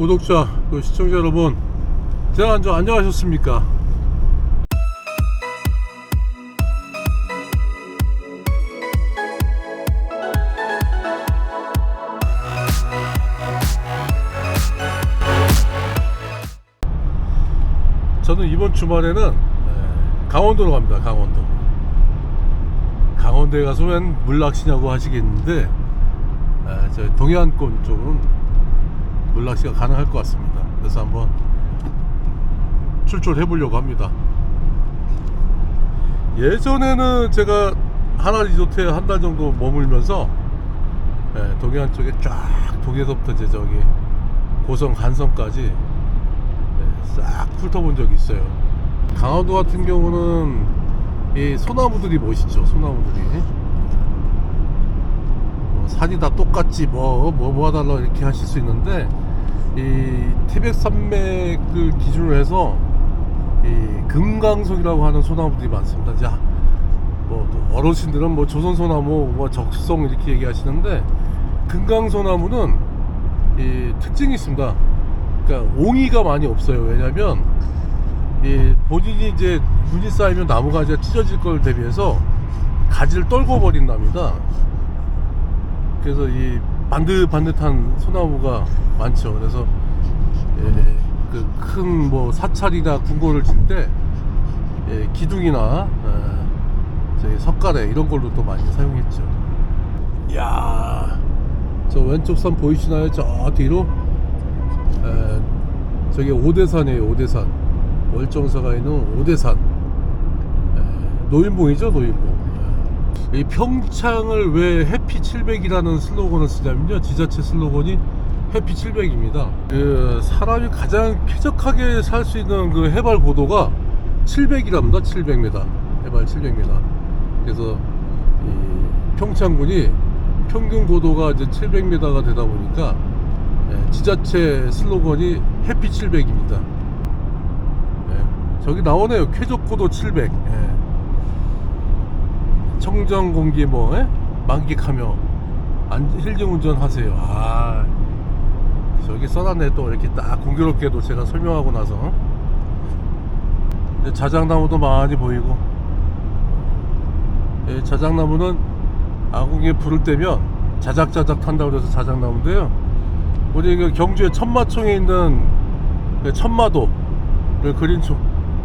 구독자, 그 시청자 여러분, 안녕 안녕하셨습니까? 저는 이번 주말에는 에, 강원도로 갑니다. 강원도. 강원도에 가서 웬 물낚시냐고 하시겠는데 에, 저 동해안권 쪽은 물낚시가 가능할 것 같습니다. 그래서 한번 출조해 보려고 합니다. 예전에는 제가 하나 리조트에 한 달 정도 머물면서 예, 동해안 쪽에 쫙 동해서부터 이제 저기 고성 간성까지 예, 싹 훑어본 적이 있어요. 강원도 같은 경우는 이 소나무들이 멋있죠. 소나무들이 뭐 산이 다 똑같지 뭐뭐 모아달라 이렇게 하실 수 있는데 이 태백 산맥을 기준으로 해서 이 금강석이라고 하는 소나무들이 많습니다. 이제 뭐또 어르신들은 뭐 조선 소나무, 뭐 적성 이렇게 얘기하시는데 금강소나무는 이 특징이 있습니다. 그러니까 옹이가 많이 없어요. 왜냐하면 이 본인이 이제 눈이 쌓이면 나무가 이제 찢어질 걸 대비해서 가지를 떨궈 버린답니다. 그래서 이 반듯반듯한 소나무가 많죠. 그래서 예, 그큰 뭐 사찰이나 궁궐을 질때 예, 기둥이나 예, 석가래 이런 걸로 또 많이 사용했죠. 이야, 저 왼쪽 산 보이시나요? 저 뒤로 에, 저게 오대산이에요. 오대산 월정사가 있는 오대산 에, 노인봉이죠. 노인봉. 에. 이 평창을 왜 해피 700이라는 슬로건을 쓰냐면요. 지자체 슬로건이 해피 700입니다. 그 사람이 가장 쾌적하게 살 수 있는 그 해발 고도가 700이랍니다. 700m. 해발 700m. 그래서 이 평창군이 평균 고도가 이제 700m가 되다 보니까 예, 지자체 슬로건이 해피 700입니다. 예, 저기 나오네요. 쾌적 고도 700. 예. 청정 공기 뭐 예? 만끽하며 안, 힐링 운전하세요. 아 저기 써놨네 또 이렇게 딱 공교롭게도 제가 설명하고 나서 자작나무도 많이 보이고 예, 자작나무는 아궁이에 불을 떼면 자작자작 탄다고 그래서 자작나무인데요. 우리 그 경주에 천마총에 있는 그 천마도를 그린 종,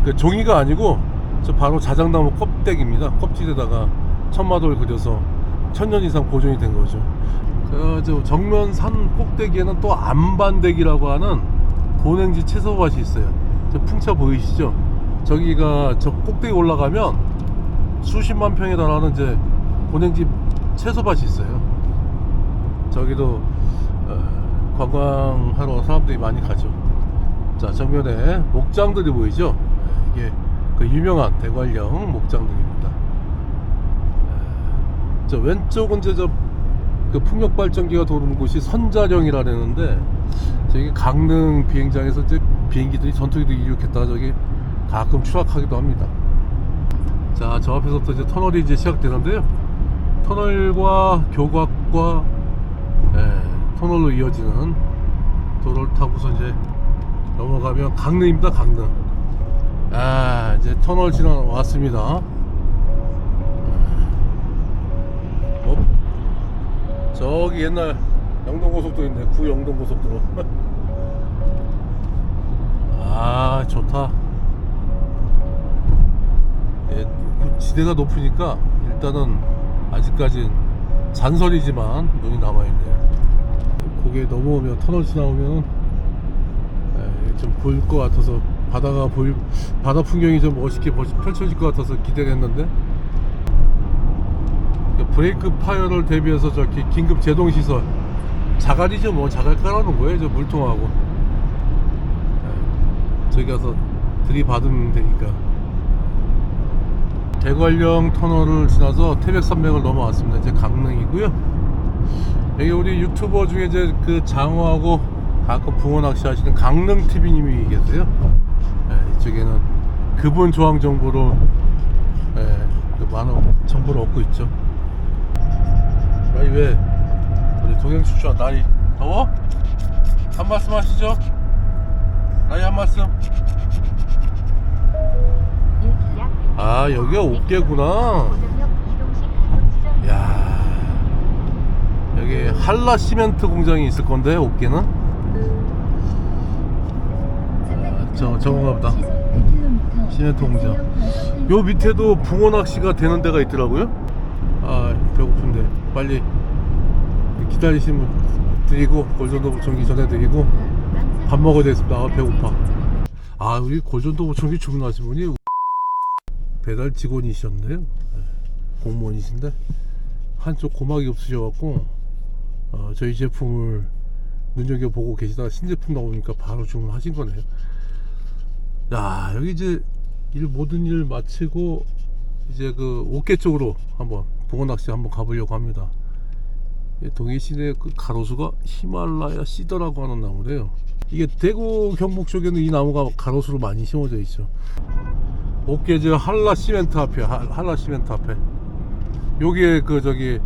그 종이가 아니고 저 바로 자작나무 껍데기입니다. 껍질에다가 천마도를 그려서 천년 이상 보존이 된 거죠. 그저 정면 산 꼭대기에는 또 안반대기라고 하는 고냉지 채소밭이 있어요. 저 풍차 보이시죠? 저기가 저 꼭대기 올라가면 수십만 평에 달하는 이제 고냉지 채소밭이 있어요. 저기도 어, 관광하러 사람들이 많이 가죠. 자 정면에 목장들이 보이죠? 이게 그 유명한 대관령. 에, 저 왼쪽은 이제 저 그 풍력 발전기가 도는 곳이 선자령이라는데 저기 강릉 비행장에서 이제 비행기들이 전투기들이 이륙했다가 저기 가끔 추락하기도 합니다. 자, 저 앞에서부터 이제 터널이 이제 시작되는데요. 터널과 교각과 예, 터널로 이어지는 도로를 타고서 이제 넘어가면 강릉입니다. 강릉. 아, 이제 터널 지나 왔습니다. 저기 옛날 영동고속도로 있네. 구영동고속도로. 아, 좋다. 예, 그 지대가 높으니까 일단은 아직까지 잔설이지만 눈이 남아있네요. 고개 넘어오면 터널 지나오면 예, 좀 보일 것 같아서 바다가 보일 바다 풍경이 좀 멋있게 펼- 펼쳐질 것 같아서 기대를 했는데 그 브레이크 파열을 대비해서 저기 긴급 제동 시설 자갈이죠 뭐 자갈 깔아놓은 거예요 저 물통하고 예, 저기 가서 들이받으면 되니까 대관령 터널을 지나서 태백산맥을 넘어왔습니다. 이제 강릉이고요. 여기 우리 유튜버 중에 이제 그 장어하고 가끔 붕어 낚시 하시는 강릉 TV님이 계세요. 예, 이쪽에는 그분 조항 정보로 예, 그 많은 정보를 얻고 있죠. 아니 왜 우리 동행 출주한 날이 더워? 한 말씀 하시죠. 아니 한 말씀. 아 여기가 옥계구나. 야 여기 한라 시멘트 공장이 있을 건데 옥계는. 아, 저 저건가 보다. 시멘트 공장. 요 밑에도 붕어 낚시가 되는 데가 있더라고요. 빨리 기다리신 분 드리고 골전도 전기 전해드리고 밥 먹어야 되겠습니다. 아, 배고파. 아 우리 골전도 전기 주문하신 분이 배달 직원이셨네요. 네, 공무원이신데 한쪽 고막이 없으셔갖고 어, 저희 제품을 눈여겨 보고 계시다가 신제품 나오니까 바로 주문하신 거네요. 야 여기 이제 일 모든 일 마치고 이제 그 옥계 쪽으로 한번 붕어 낚시 한번 가보려고 합니다. 이 동해 시내 그 가로수가 히말라야 시더라고 하는 나무래요. 이게 대구 경북 쪽에는 이 나무가 가로수로 많이 심어져 있죠. 옥계 저 한라 시멘트 앞에 하- 한라 시멘트 앞에 여기에 그 저기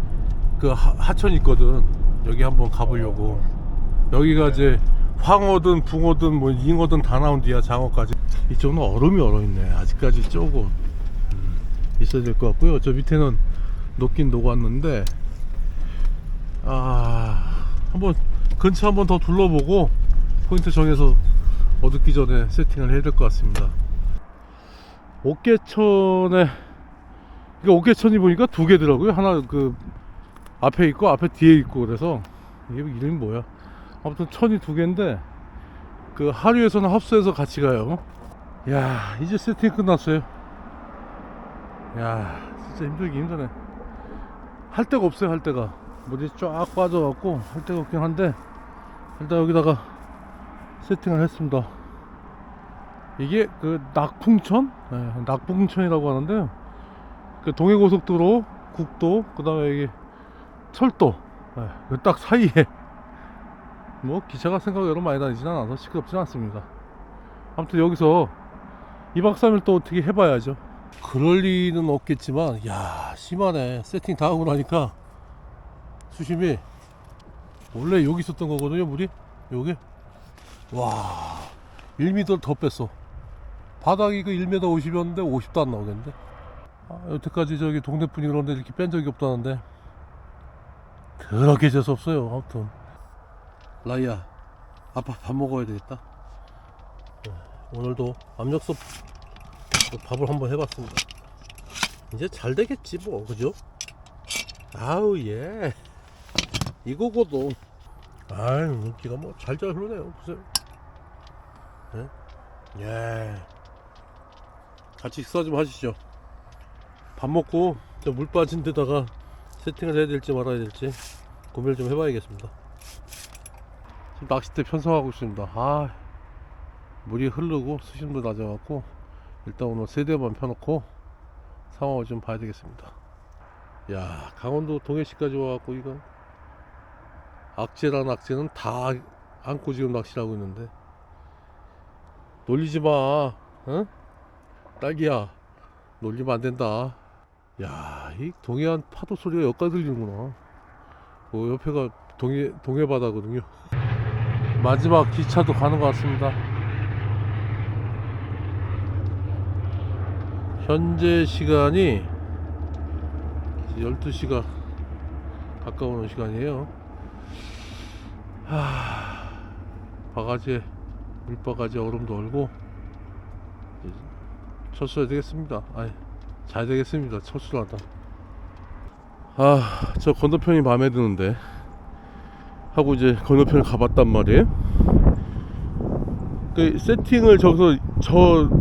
그 하, 하천 있거든. 여기 한번 가보려고. 여기가 이제 황어든 붕어든 뭐 잉어든 다 나온 뒤야 장어까지. 이쪽은 얼음이 얼어 있네. 아직까지 조금 음, 있어야 될 것 같고요. 저 밑에는 녹긴 녹았는데 아 한번 근처 한번 더 둘러보고 포인트 정해서 어둡기 전에 세팅을 해야 될 것 같습니다. 옥계천에 이게 옥계천이 보니까 두 개더라고요. 하나 그 앞에 있고 앞에 뒤에 있고 그래서 이게 이름이 뭐야? 아무튼 천이 두 개인데 그 하류에서는 합수해서 같이 가요. 야 이제 세팅 끝났어요. 야 진짜 힘들기 힘드네. 할 데가 없어요 할 데가 물이 쫙 빠져갖고 할 데가 없긴 한데 일단 여기다가 세팅을 했습니다. 이게 그 낙풍천? 네, 낙풍천이라고 하는데요. 그 동해고속도로, 국도, 그 다음에 여기 철도, 네, 그딱 사이에 뭐 기차가 여러 많이 다니진 않아서 시끄럽진 않습니다. 아무튼 여기서 2박 3일 또 어떻게 해봐야죠. 그럴 리는 없겠지만, 야 심하네. 세팅 다 하고 나니까 수심이 원래 여기 있었던 거거든요, 물이. 여기. 와, 1m 더 뺐어. 바닥이 그 1m 50이었는데 50도 안 나오겠는데. 아, 여태까지 저기 동네 분이 그런데 이렇게 뺀 적이 없다는데. 그렇게 재수 없어요, 아무튼. 라이야, 아빠 밥 먹어야 되겠다. 네, 오늘도 압력솥 밥을 한번 해봤습니다. 이제 잘 되겠지 뭐, 그죠? 아우 예. 이거고도. 아유, 물기가 뭐 잘잘 흐르네요. 보세요. 네? 예. 같이 식사 좀 하시죠. 밥 먹고 저물 빠진 데다가 세팅을 해야 될지 말아야 될지 고민을 좀 해봐야겠습니다. 지금 낚싯대 편성하고 있습니다. 아, 물이 흐르고 수심도 낮아갖고 일단 오늘 세 대만 펴놓고 상황을 좀 봐야 되겠습니다. 야, 강원도 동해시까지 와갖고 이거 악재랑 낙재는 다 안고 지금 낚시를 하고 있는데 놀리지 마, 어? 딸기야, 놀리면 안 된다. 야, 이 동해안 파도 소리가 여기까지 들리는구나. 어, 옆에가 동해 동해 바다거든요. 마지막 기차도 가는 것 같습니다. 현재 시간이 12시가 가까운 시간이에요. 하, 바가지에 물바가지 얼음도 얼고 철수해야 되겠습니다. 아니, 잘 되겠습니다. 철수를 하다. 아, 저 건너편이 마음에 드는데 하고 이제 건너편을 가봤단 말이에요. 그 세팅을 저기서 저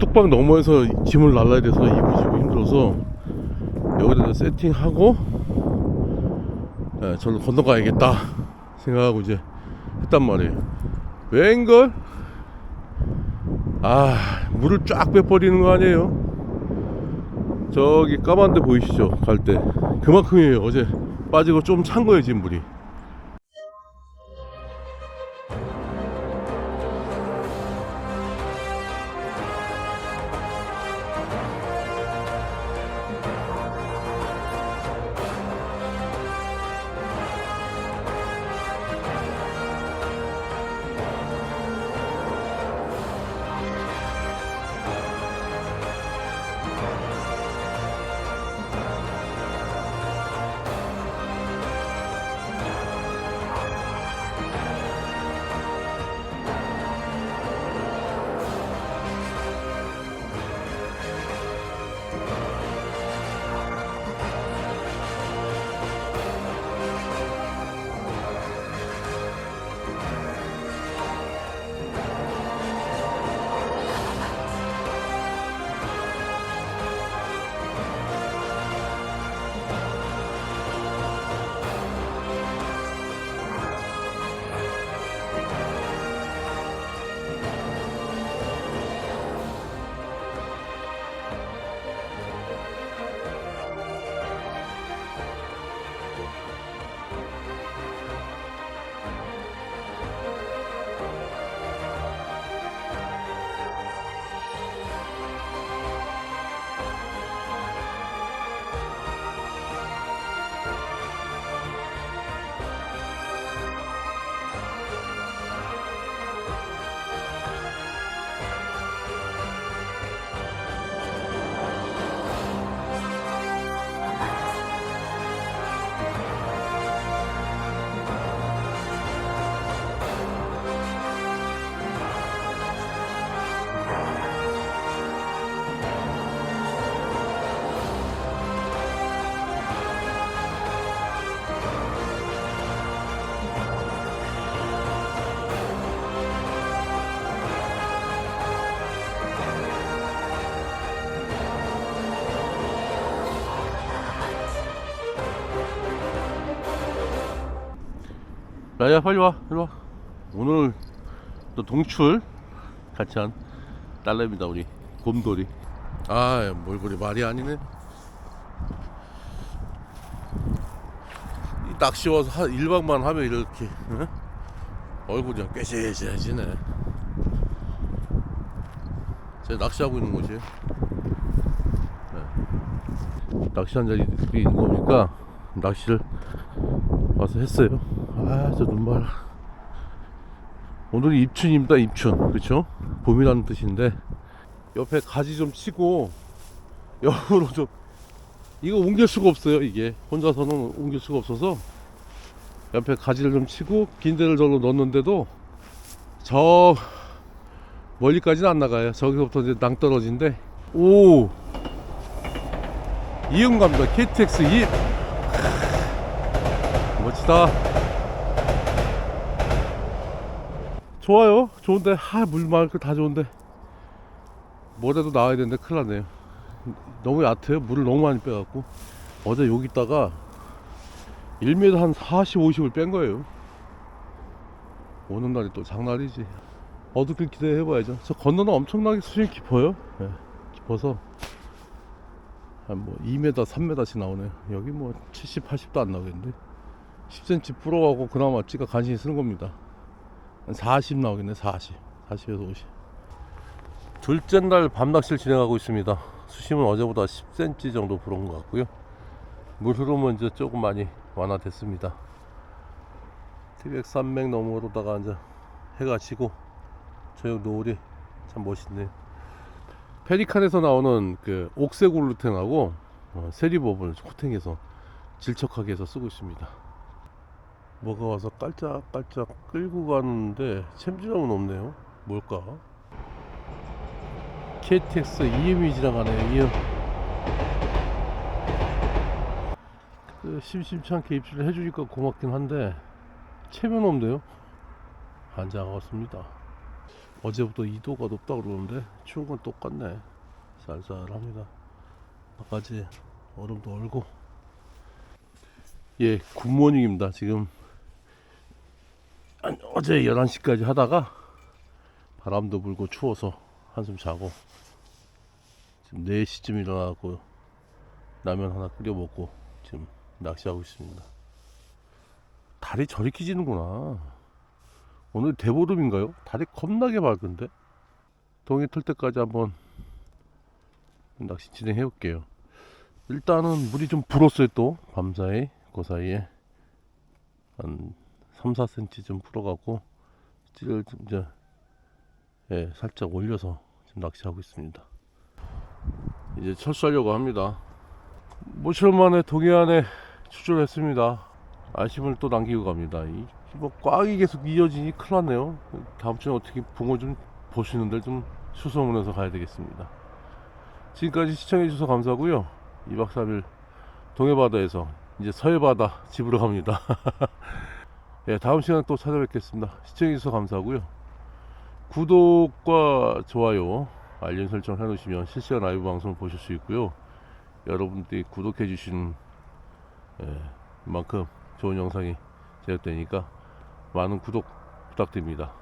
뚝방 너머에서 짐을 날라야 돼서 이불 지고 힘들어서 여기다 세팅하고 예, 저를 건너가야겠다 생각하고 이제 했단 말이에요. 웬걸? 아 물을 쫙 빼버리는 거 아니에요? 저기 까만 데 보이시죠? 갈 때 그만큼이에요. 어제 빠지고 좀 찬 거예요 지금 물이. 라야 빨리 와 일로 와. 오늘 또 동출 같이 한 딸내미다 우리. 곰돌이. 아뭘 그리 말이 아니네. 이 낚시 와서 한 1박만 하면 이렇게 응? 얼굴이 꾀지해지네. 제가 낚시하고 있는 곳이에요 네. 낚시한 자리 있는 거니까? 낚시를 와서 했어요 아 저 눈발 오늘이 입춘입니다 입춘. 그쵸? 봄이라는 뜻인데. 옆에 가지 좀 치고 옆으로 좀. 이거 옮길 수가 없어요 이게. 혼자서는 옮길 수가 없어서. 옆에 가지를 좀 치고 긴 데를 저로 넣었는데도 저 멀리까지는 안 나가요. 저기서부터 이제 낭떠러지인데. 오! 이응 갑니다. KTX 2 멋지다 좋아요. 좋은데? 하물 맑고 다 좋은데. 뭐라도 나와야 되는데 큰일 났네요. 너무 얕아요. 물을 너무 많이 빼갖고. 어제 여기 있다가 1m 한 40, 50을 뺀 거예요. 오는 날이 또 장날이지. 어둡게 기대해 봐야죠. 저 건너는 엄청나게 수심이 깊어요. 예, 깊어서 한 뭐 2m, 3m씩 나오네요. 여기 뭐 70, 80도 안 나오겠는데? 10cm 불어가고 그나마 찌가 간신히 쓰는 겁니다. 한 40 나오겠네 40 40에서 50 둘째 날 밤낚시를 진행하고 있습니다. 수심은 어제보다 10cm 정도 불은 것 같고요. 물 흐름은 이제 조금 많이 완화됐습니다. 티백 산맥 너머로다가 이제 해가 지고 저녁 노을이 참 멋있네요. 페리칸에서 나오는 그 옥색 울루텐하고 어, 세리버블 호탱에서 질척하게 해서 쓰고 있습니다 뭐가 와서 깔짝깔짝 끌고 가는데 챔질함은 없네요. 뭘까? KTX EM이 지나가네요 EM 그 심심치 않게 입질을 해주니까 고맙긴 한데 체면 없네요. 안 잡았습니다. 어제부터 2도가 높다 그러는데 추운 건 똑같네. 쌀쌀합니다. 바깥이 얼음도 얼고. 예 굿모닝입니다 지금. 한- 어제 11시까지 하다가 바람도 불고 추워서 한숨 자고 지금 4시쯤 일어나고 라면 하나 끓여 먹고 지금 낚시하고 있습니다. 달이 저리 끼지는구나. 오늘 대보름인가요? 달이 겁나게 밝은데? 동해 틀 때까지 한번 낚시 진행해 볼게요. 일단은 물이 좀 불었어요 또. 밤사이 그 사이에 한 3, 4cm 좀 불어가고 찌를 좀 이제 예, 살짝 올려서 지금 낚시하고 있습니다. 이제 철수하려고 합니다. 모처럼 만에 동해안에 출조했습니다. 아쉬움을 또 남기고 갑니다. 이, 뭐 꽉이 계속 이어지니 큰일 났네요. 다음 주에 어떻게 붕어 좀 보시는데 좀 수소문해서 가야 되겠습니다. 지금까지 시청해 주셔서 감사하고요. 2박 3일 동해바다에서 이제 서해바다 집으로 갑니다 예, 다음 시간에 또 찾아뵙겠습니다. 시청해 주셔서 감사하고요. 구독과 좋아요 알림 설정 해놓으시면 실시간 라이브 방송을 보실 수 있고요. 여러분들이 구독해 주신 예, 만큼 좋은 영상이 제작되니까 많은 구독 부탁드립니다